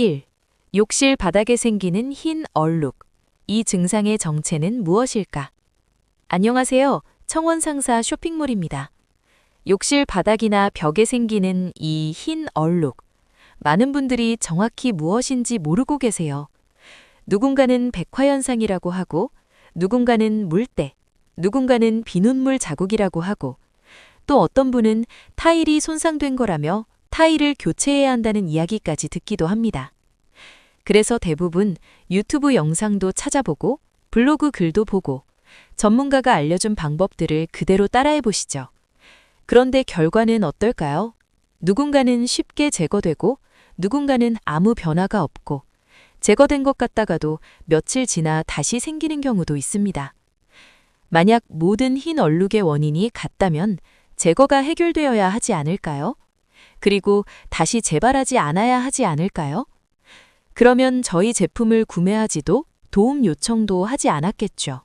1. 욕실 바닥에 생기는 흰 얼룩. 이 증상의 정체는 무엇일까? 안녕하세요. 청원 상사 쇼핑몰입니다. 욕실 바닥이나 벽에 생기는 이 흰 얼룩. 많은 분들이 정확히 무엇인지 모르고 계세요. 누군가는 백화현상이라고 하고, 누군가는 물때, 누군가는 비눗물 자국이라고 하고, 또 어떤 분은 타일이 손상된 거라며 타일을 교체해야 한다는 이야기까지 듣기도 합니다. 그래서 대부분 유튜브 영상도 찾아보고 블로그 글도 보고 전문가가 알려준 방법들을 그대로 따라해 보시죠. 그런데 결과는 어떨까요? 누군가는 쉽게 제거되고 누군가는 아무 변화가 없고 제거된 것 같다가도 며칠 지나 다시 생기는 경우도 있습니다. 만약 모든 흰 얼룩의 원인이 같다면 제거가 해결되어야 하지 않을까요? 그리고 다시 재발하지 않아야 하지 않을까요? 그러면 저희 제품을 구매하지도 도움 요청도 하지 않았겠죠.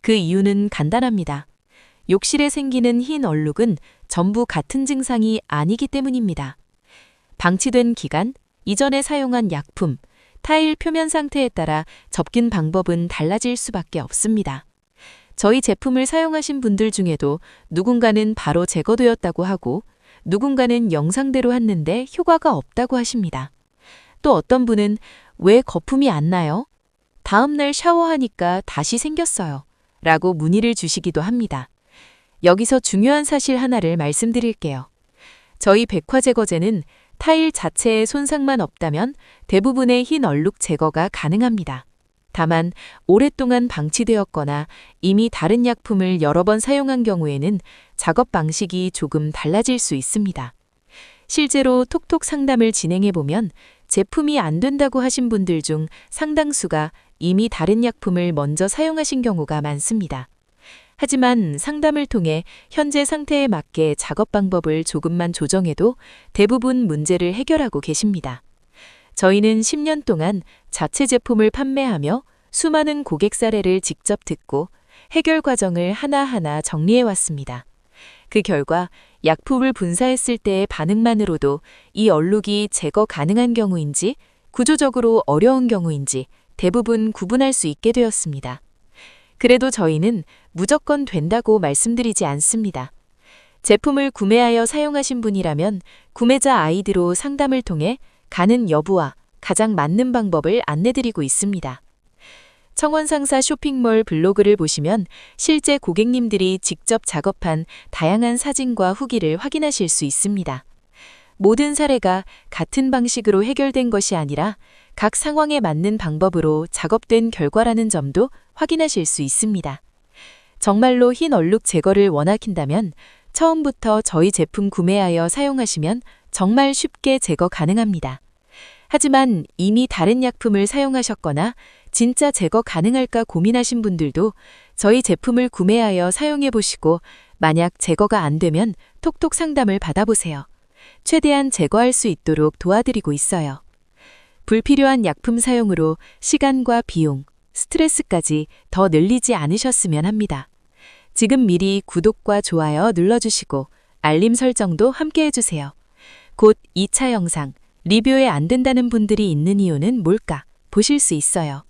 그 이유는 간단합니다. 욕실에 생기는 흰 얼룩은 전부 같은 증상이 아니기 때문입니다. 방치된 기간, 이전에 사용한 약품, 타일 표면 상태에 따라 접긴 방법은 달라질 수밖에 없습니다. 저희 제품을 사용하신 분들 중에도 누군가는 바로 제거되었다고 하고 누군가는 영상대로 했는데 효과가 없다고 하십니다. 또 어떤 분은 왜 거품이 안 나요? 다음날 샤워하니까 다시 생겼어요. 라고 문의를 주시기도 합니다. 여기서 중요한 사실 하나를 말씀드릴게요. 저희 백화 제거제는 타일 자체에 손상만 없다면 대부분의 흰 얼룩 제거가 가능합니다. 다만 오랫동안 방치되었거나 이미 다른 약품을 여러 번 사용한 경우에는 작업 방식이 조금 달라질 수 있습니다. 실제로 톡톡 상담을 진행해 보면 제품이 안 된다고 하신 분들 중 상당수가 이미 다른 약품을 먼저 사용하신 경우가 많습니다. 하지만 상담을 통해 현재 상태에 맞게 작업 방법을 조금만 조정해도 대부분 문제를 해결하고 계십니다. 저희는 10년 동안 자체 제품을 판매하며 수많은 고객 사례를 직접 듣고 해결 과정을 하나하나 정리해 왔습니다. 그 결과 약품을 분사했을 때의 반응만으로도 이 얼룩이 제거 가능한 경우인지 구조적으로 어려운 경우인지 대부분 구분할 수 있게 되었습니다. 그래도 저희는 무조건 된다고 말씀드리지 않습니다. 제품을 구매하여 사용하신 분이라면 구매자 아이디로 상담을 통해 가는 여부와 가장 맞는 방법을 안내드리고 있습니다. 청원상사 쇼핑몰 블로그를 보시면 실제 고객님들이 직접 작업한 다양한 사진과 후기를 확인하실 수 있습니다. 모든 사례가 같은 방식으로 해결된 것이 아니라 각 상황에 맞는 방법으로 작업된 결과라는 점도 확인하실 수 있습니다. 정말로 흰 얼룩 제거를 원하신다면 처음부터 저희 제품 구매하여 사용하시면 정말 쉽게 제거 가능합니다. 하지만 이미 다른 약품을 사용하셨거나 진짜 제거 가능할까 고민하신 분들도 저희 제품을 구매하여 사용해 보시고 만약 제거가 안 되면 톡톡 상담을 받아보세요. 최대한 제거할 수 있도록 도와드리고 있어요. 불필요한 약품 사용으로 시간과 비용, 스트레스까지 더 늘리지 않으셨으면 합니다. 지금 미리 구독과 좋아요 눌러주시고 알림 설정도 함께 해주세요. 곧 2차 영상, 리뷰에 안 된다는 분들이 있는 이유는 뭘까 보실 수 있어요.